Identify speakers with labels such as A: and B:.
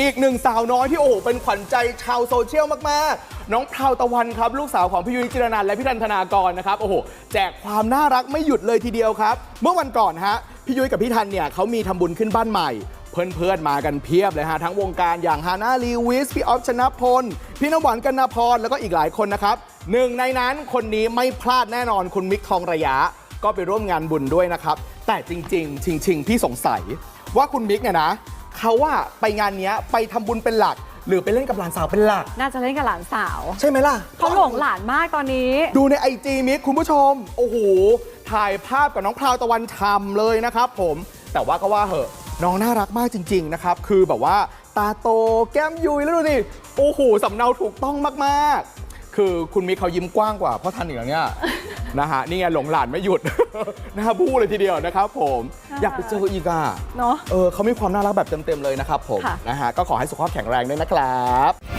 A: อีกหนึ่งสาวน้อยที่โอ้โหเป็นขวัญใจชาวโซเชียลมาก ๆ น้องพราวตะวันครับ ลูกสาวของพี่ยุ้ยจิรนันท์และพี่ธันธนากรนะครับโอ้โหแจกความน่ารักไม่หยุดเลยทีเดียวครับ เมื่อวันก่อนฮะพี่ยุ้ยกับพี่ธันเนี่ยเขามีทำบุญขึ้นบ้านใหม่ เพื่อน ๆ มากันเพียบเลยฮะ ทั้งวงการอย่างฮานาลีวิส พี่ออฟชนะพล พี่น้ำหวานกันนาพร แล้วก็อีกหลายคนนะครับหนึ่งในนั้นคนนี้ไม่พลาดแน่นอนคุณมิกทองระยะ ก็ไปร่วมงานบุญด้วยนะครับแต่จริงๆชิงๆพี่สงสัยว่าคุณมิกเนี่ยนะ เขาว่าไปงานเนี้ยไปทำบุญเป็นหลัก หรือไปเล่นกับหลานสาวเป็นหลัก
B: น่าจะเล่นกับหลานสาว
A: ใช่ไหมล่ะ
B: เขาหลงหลานมากตอนนี้
A: ดูในไอจีมิกคุณผู้ชม โอ้โห ถ่ายภาพกับน้องพราวตะวันชำเลยนะครับผม แต่ว่าก็ว่าเหอะ น้องน่ารักมากจริง ๆ นะครับ คือแบบว่าตาโตแก้มยุยแล้วดูสิโอ้โหสำเนาถูกต้องมากๆ คือคุณมิกเขายิ้มกว้างกว่าพ่อทันอีกแล้วเนี่ย นะฮะนี่ไงหลงหลานไม่หยุด หน้าบู้เลยทีเดียวนะครับผม
B: ค่ะ
A: อยากไปเจออีกอะ
B: เนาะ
A: เออเขามีความน่ารักแบบเต็มๆเลยนะครับผม
B: ค่ะ
A: นะฮะก็ขอให้สุขภาพแข็งแรงด้วยนะครับ